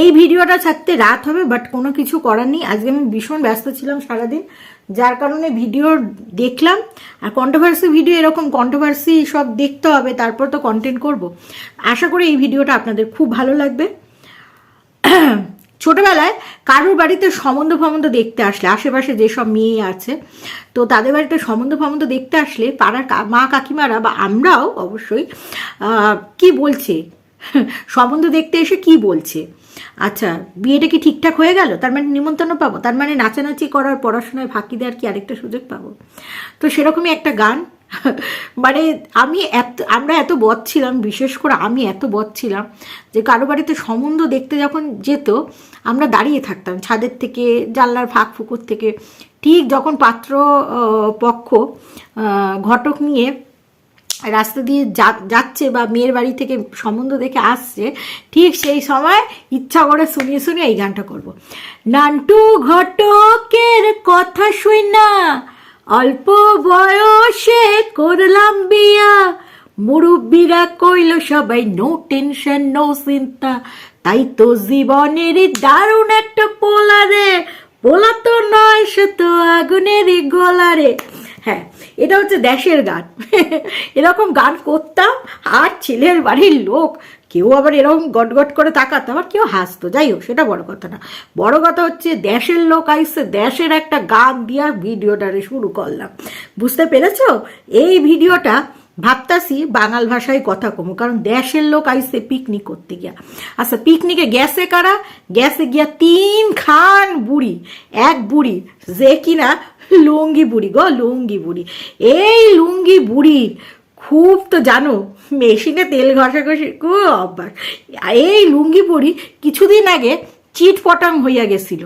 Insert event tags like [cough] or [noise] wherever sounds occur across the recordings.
এই ভিডিওটা ছাড়তে রাত হবে বাট কোনো কিছু করার নেই। আজকে আমি ভীষণ ব্যস্ত ছিলাম সারাদিন, যার কারণে ভিডিও দেখলাম। আর কন্ট্রোভার্সি ভিডিও এরকম কন্ট্রোভার্সি সব দেখতে হবে, তারপর তো কন্টেন্ট করব। আশা করি এই ভিডিওটা আপনাদের খুব ভালো লাগবে। ছোটবেলায় কারোর বাড়িতে সম্বন্ধ ফমন্ধ দেখতে আসলে, আশেপাশে যেসব মেয়ে আছে, তো তাদের বাড়িতে সম্বন্ধ ফম্বন্ধ দেখতে আসলে পাড়ার মা কাকিমারা বা আমরাও অবশ্যই কি বলছে? সম্বন্ধ দেখতে এসে কি বলছে? আচ্ছা বিয়েটা কি ঠিকঠাক হয়ে গেল? তার মানে নিমন্ত্রণ পাবো? তার মানে নাচানাচি করার, পড়াশোনায় ফাঁকি দেওয়ার কি আরেকটা সুযোগ পাবো? তো সেরকমই একটা গান। [laughs] মানে আমি এত, আমরা এত বদ ছিলাম, বিশেষ করে আমি এত বদ ছিলাম যে কারও বাড়িতে সম্বন্ধ দেখতে যখন যেত, আমরা দাঁড়িয়ে থাকতাম ছাদের থেকে, জানলার ফাঁক ফুকুর থেকে। ঠিক যখন পাত্র পক্ষ ঘটক নিয়ে রাস্তা দিয়ে যাচ্ছে বা মেয়ের বাড়ি থেকে সম্বন্ধ দেখে আসছে, ঠিক সেই সময় ইচ্ছা করে শুনিয়ে শুনিয়ে এই গানটা করব। নান্টু ঘটকের কথা শুই না, অল্প বয়সে করলাম বিয়া। মুরব্বীরা কইল, সবাই নো টেনশন নো চিন্তা। তাই তো জীবনের দারুণ একটা পোলারে পোলা তো নয়, সে তো আগুনেরই গোলারে হ্যাঁ এটা হচ্ছে দেশের গান। এরকম গান করতাম, আর ছেলের বাড়ির লোক কেউ আবার এরকম গটগট করে তাকাতো, আবার কেউ হাসতো। যাই হোক, সেটা বড় কথা না। বড় কথা হচ্ছে, দেশের লোক আইসে দেশের একটা গান দিয়া ভিডিওটারে শুরু করলাম। বুঝতে পেরেছ? এই ভিডিওটা ভাবতাছি বাঙাল ভাষায় কথা কমো, কারণ দেশের লোক আইসে পিকনিক করতে গিয়া। আচ্ছা পিকনিকে গ্যাসে কারা? গ্যাসে গিয়া তিন খান বুড়ি, এক বুড়ি, যে কিনা লুঙ্গি বুড়ি গো, লুঙ্গি বুড়ি। এই লুঙ্গি বুড়ির খুব তো জানো, মেশিনে তেল ঘষা ঘষাঘষি খুব অভ্যাস। এই লুঙ্গি বুড়ি কিছুদিন আগে চিট পটাং হইয়া গেছিল।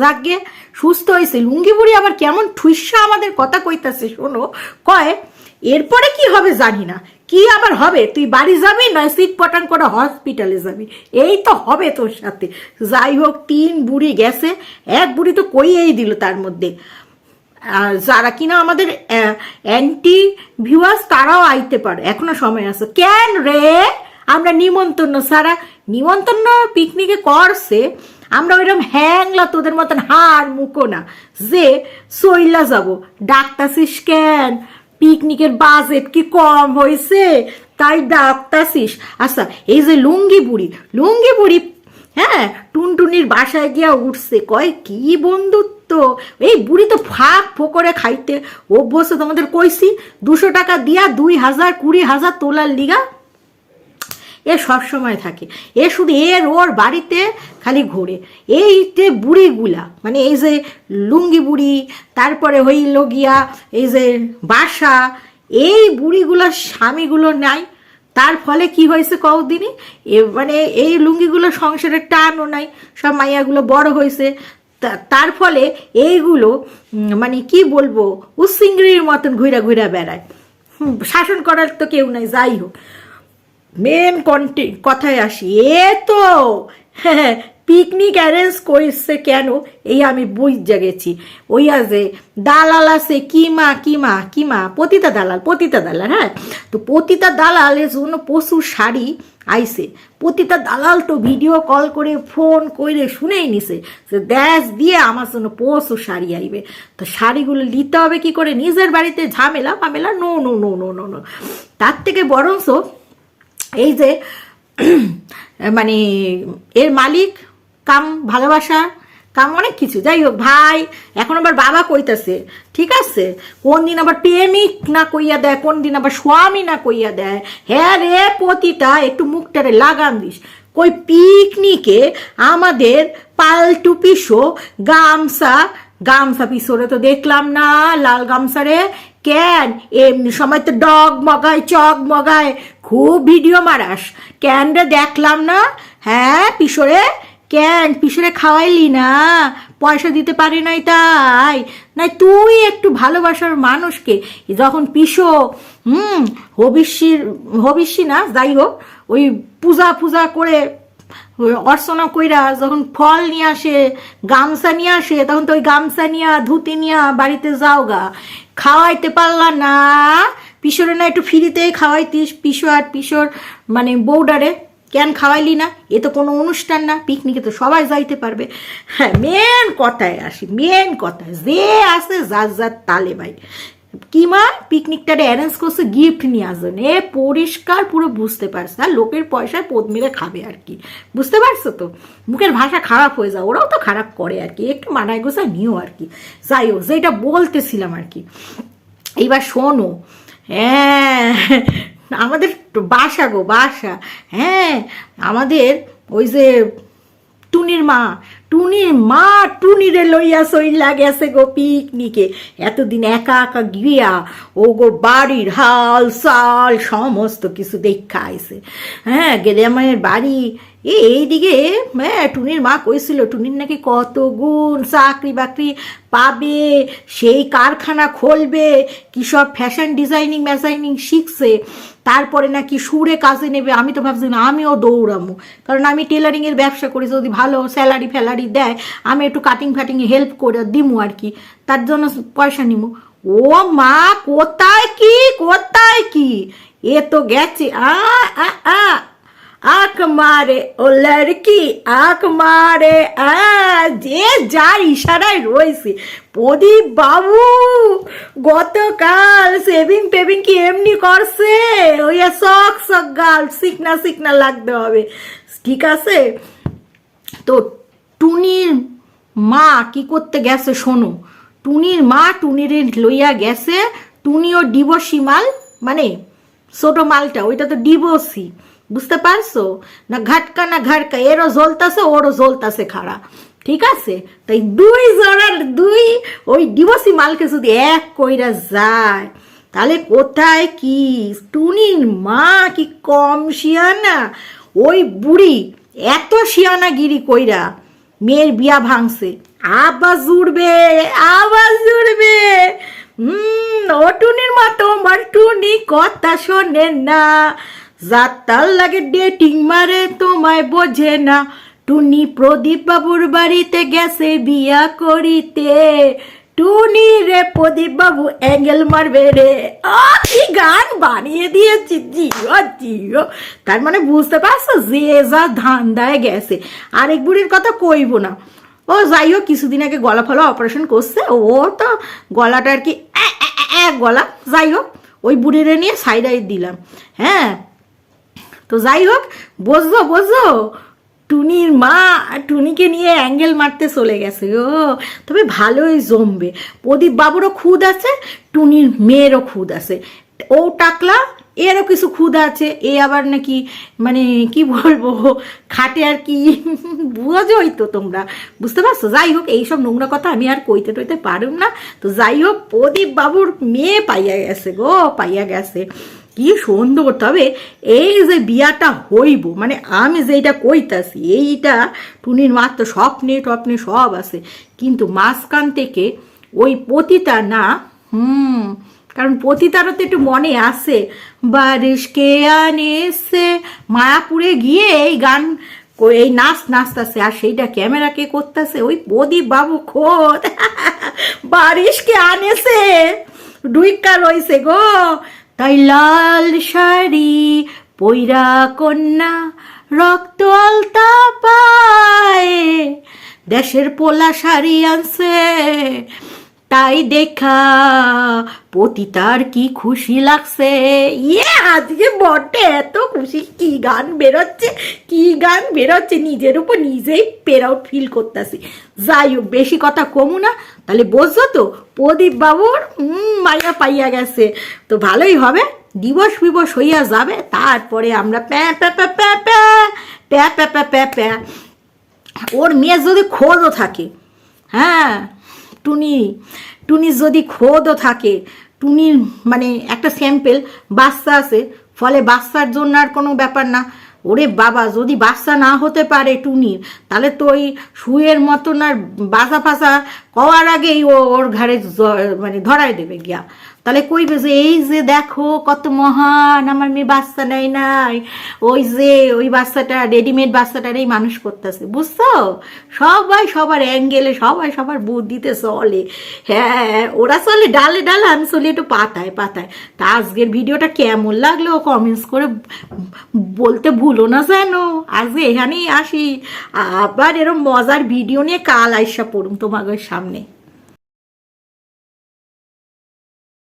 যাকে সুস্থ হয়েছে লুঙ্গি বুড়ি আবার কেমন ঠুইসা আমাদের কথা কইতাছে, শোনো। কয়, এরপরে কি হবে জানি না। কি আবার হবে? তুই বাড়ি যাবি নয় সিট পটান করে হসপিটালে যাবি? এই তো হবে তোর সাথে। যাই হোক, তিন বুড়ি গেছে। এক বুড়ি তো কইয়েই দিল তার মধ্যে। যারা কিনা আমাদের অ্যান্টি ভিউয়ার্স তারাও আইতে পারে। এখনও সময় আছে। কেন রে? আমরা নিমন্ত্রণ, সারা নিমন্ত্রণ পিকনিকে করছে। আমরা ওইরকম হ্যাংলা তোদের মতন হার মুখো না। যে, সইলা যাব। ডাক্তাসিস কেন? পিকনিকের বাজেট কি কম হয়েছে তাই ডাক্তাসিস আচ্ছা এই যে লুঙ্গি বুড়ি লুঙ্গি বুড়ি হ্যাঁ টুনটুনির বাসায় গিয়া উঠছে। কয়, কি বন্ধুত্ব? এই বুড়ি তো ফাঁক ফোকরে খাইতে অভ্যস্ত। তোমাদের কইছি, দুশো টাকা দিয়া দুই হাজার, কুড়ি হাজার তোলার লিগা এ সব সময় থাকে। এ শুধু এর ওর বাড়িতে খালি ঘোরে। এই যে বুড়িগুলা মানে এই যে লুঙ্গি বুড়ি, তারপরে হইল গিয়া এই যে বাসা, এই বুড়িগুলোর স্বামীগুলো নাই। তার ফলে কি হয়েছে কদিনই মানে এই লুঙ্গিগুলো সংসারের টানও নাই, সব মাইয়াগুলো বড় হয়েছে। তার ফলে এইগুলো মানে কি বলব, উসিংড়ির মতন ঘুরা ঘুরা বেড়ায়। শাসন করার তো কেউ নাই, যাই হোক। মেন কন্টে কথায় আসি। এ তো হ্যাঁ পিকনিক অ্যারেঞ্জ করেছে কেন? এই আমি বুঝে গেছি। ওই আছে দালাল আছে, কিমা কিমা কিমা, পতিতা দালাল পতিতা দালাল হ্যাঁ? তো পতিতা দালালের জন্য প্রচুর শাড়ি আইছে। পতিতা দালাল তো ভিডিও কল করে ফোন করে শুনেই নিছে যে দেশ দিয়ে আমার জন্য প্রচুর শাড়ি আইবে। তো শাড়িগুলো নিতে হবে কি করে? নিজের বাড়িতে ঝামেলা ফামেলা no no no no no no তার থেকে বরঞ্চ এই যে [clears throat] মানে এর মালিক, কাম, ভালোবাসা, কাম অনেক কিছু। যাই হোক, ভাই, এখন আবার বাবা কইতাছে, ঠিক আছে? কোন দিন আবার প্রেমিক না কইয়া দেয়, কোন দিন আবার স্বামী না কইয়া দেয়? হ্যাঁ রে পতিটা একটু মুখটারে লাগান দিস। কই পিকনিকে আমাদের পাল্টু পিসো গামছা গামছা পিসোরে তো দেখলাম না, লাল গামছা রে কেন? এমনি সময় তো ডগ মগায়, চক মগায়, খুব ভিডিও মারাস। কেন রে দেখলাম না? হ্যাঁ পিসরে? কেন? পিসরে খাওয়াইলি না? পয়সা দিতে পারি নাই তাই। নাই, তুই একটু ভালোবাসার মানুষকে। যখন পিসো, হুম, হবিষ্যির, হবিষ্যি না, যাই হোক, ওই পূজা পূজা করে অর্চনা কইরা যখন ফল নিয়ে আসে, গামছা নিয়ে আসে, তখন তো ওই গামছা নিয়া, ধুতি নিয়া বাড়িতে যাও গা খাওয়াইতে পারলা না। পিসরে না একটু ফ্রিতেই খাওয়াইতিস পিসো আর পিসোর মানে বৌডারে কেন খাওয়াইলি না? এ তো কোনো অনুষ্ঠান না, পিকনিকে তো সবাই যাইতে পারবে। হ্যাঁ মেন কথায় আসি মেন কথায়। যে আসে যার যার তালে ভাই। কি মা পিকনিকটা অ্যারেঞ্জ করছে গিফট নিয়ে আসবেন এ পরিষ্কার, পুরো বুঝতে পারছে। আর লোকের পয়সায় পদ মেরে খাবে আর কি। বুঝতে পারছ তো? মুখের ভাষা খারাপ হয়ে যায়, ওরাও তো খারাপ করে আর কি। একটু মানায় গোসা নিও আর কি। যাই হোক, যেটা বলতেছিলাম আর কি। এইবার শোনো হ্যাঁ আমাদের বাসা গো, বাসা। হ্যাঁ আমাদের ওই যে, টুনির মা টুনির মা টুনিরে লইয়া সইলা গেছে গো পিকনিকে। এতদিন একা একা গিয়া ও গো বাড়ির হাল সাল সমস্ত কিছু দেখা আইছে। হ্যাঁ গেলে আমার বাড়ি। এইদিকে হ্যাঁ টুনির মা কইছিল, টুনির নাকি কত গুণ চাকরি বাকরি পাবে, সেই কারখানা খুলবে, কি সব ফ্যাশন ডিজাইনিং ম্যাজাইনিং শিখছে, তারপরে নাকি সুরে কাজে নেবে। আমি তো ভাবছি না, আমিও দৌড়ামো। কারণ আমি টেলারিংয়ের ব্যবসা করি, যদি ভালো স্যালারি ফ্যালারি দেয়, আমি একটু কাটিং ফাটিং হেল্প করে দিমু আর কি। তার জন্য পয়সা নিমু। ও মা, কোথায় কি? কোথায় কি? এ তো গেছে। আ আ আ, আখ মারে ও লড়কি, আখ মারে। যে যার ইশারায় রয়েছে। প্রদীপ বাবু, গতকাল সেভিং টেভিং কি এমনি করছে? ওই শখ শখ, গাল, শিখনা শিখনা লাগতে হবে। ঠিক আছে? তো টুনির মা কি করতে গেছে শোনো। টুনির মা টুনির লইয়া গেছে, টুনিও ডিভোর্সি মাল মানে ছোট মালটা ওইটা তো ডিভোর্সি বুঝতে পারছ? না ঘাটকা না ঘাটকা, এরও জ্বলতাছে, ওরও জ্বলতাছে খাড়া, ঠিক আছে? তাই দুই জোড়ার দুই ওই ডিভোর্সি মালকে যদি এক কইরা যায়, তাহলে কোথায় কি? টুনির মা কি কম শিয়ানা? ওই বুড়ি এত শিয়ানাগিরি কইরা মেয়ের বিয়া ভাঙছে। আবার জুড়বে আবার জুড়বে। হুম, অটুনির মতো মা তোমার টুনি কথা শোনে না। যাতার লাগে ডেটিং মারে, তোমায় বোঝে না। টুনি প্রদীপ বাবুর বাড়িতে গেছে বিয়া করিতে। টুনি রে প্রদীপ বাবু অ্যাঙ্গেল মারবে রে। আ, কি গান বানিয়ে দিয়েছি জিও জিও। তার মানে বুঝতে পারছ? যে যা ধান্দায় গেছে। আরেক বুড়ির কথা কইব না। ও যাই হোক কিছুদিন আগে গলা ফলা অপারেশন করছে। ও তো গলাটা আর কি গলা। যাই হোক ওই বুড়িরে নিয়ে সাইডাই দিলাম। হ্যাঁ? তো যাই হোক বুঝলো বুঝলো টুনির মা টুনিকে নিয়ে অ্যাঙ্গেল মারতে চলে গেছে ও তবে ভালোই জমবে। প্রদীপ বাবুরও খুদ আছে, টুনির মেয়েরও খুদ আছে। ও টাকলা, এরও কিছু খুদ আছে। এ আবার নাকি মানে কি বলব, খাটে আর কি। বুঝোই তো তোমরা। বুঝতে পারছ? যাই হোক, এইসব নোংরা কথা আমি আর কইতে টইতে পারুম না। তো যাই হোক, প্রদীপ বাবুর মেয়ে পাইয়া গেছে গো, পাইয়া গেছে। কি সুন্দর, তবে এই যে বিয়াটা হইব মানে আমি যেটা কইতাছি, এইটা টুনির তো স্বপ্নে টপ্নে সব আছে, কিন্তু মাঝখান থেকে ওই পতিতা না, হুম, কারণ পতিতারও তো একটু মনে আছে বারিশকে আনে সে মায়াপুরে গিয়ে এই গান এই নাচ নাচতাছে, আর সেইটা ক্যামেরাকে করতেছে, ওই প্রদীপ বাবু খোদ [laughs] বারিশকে আনেছে ডুইকা রইছে গো তাই লাল শাড়ি পৈরা কন্যা, রক্ত আলতা পায়ে। দেশের পোলা শাড়ি আনছে, তাই দেখা পতিতার কি খুশি লাগছে। ইয়ে আজকে বটে এত খুশি, কি গান বেরোচ্ছে, কি গান বেরোচ্ছে, নিজের উপর নিজেই পেরাউট ফিল করতেছি। যাই হোক, বেশি কথা কমু না, তাহলে বুঝছ তো প্রদীপ বাবুর মাইয়া পাইয়া গেছে। তো ভালোই হবে, দিবস বিবস হইয়া যাবে, তারপরে আমরা প্যা প্যা প্যা প্যা প্যা প্যা প্যা প্যা প্যা প্যা। ওর মেয়ে যদি খোঁজও থাকে হ্যাঁ টুনি, টুনির যদি খোদও থাকে, টুনির মানে একটা স্যাম্পেল বাচ্চা আছে, ফলে বাচ্চার জন্য আর কোনো ব্যাপার না। ওরে বাবা, যদি বাচ্চা না হতে পারে টুনির তাহলে তো ওই শুয়ের মতন আর বাসা ফাসা কওয়ার আগেই ও ওর ঘাড়ে মানে ধরায় দেবে গিয়া। তাহলে কইবে যে, এই যে দেখো কত মহান, আমার মেয়ে বাচ্চা নেয় নাই। ওই যে, ওই বাচ্চাটা রেডিমেড বাচ্চাটারই মানুষ করতেছে। বুঝছ? সবাই সবার অ্যাঙ্গেলে সবাই সবার বুদ্ধিতে চলে। হ্যাঁ ওরা চলে, ডালে ডালে আমি চলি একটু পাতায় পাতায়। তা আজকের ভিডিওটা কেমন লাগল কমেন্টস করে বলতে ভুলো না যেন। আজকে এখানেই আসি। আবার এরম মজার ভিডিও নিয়ে কাল আইসা পড়ুন তোমাদের সামনে।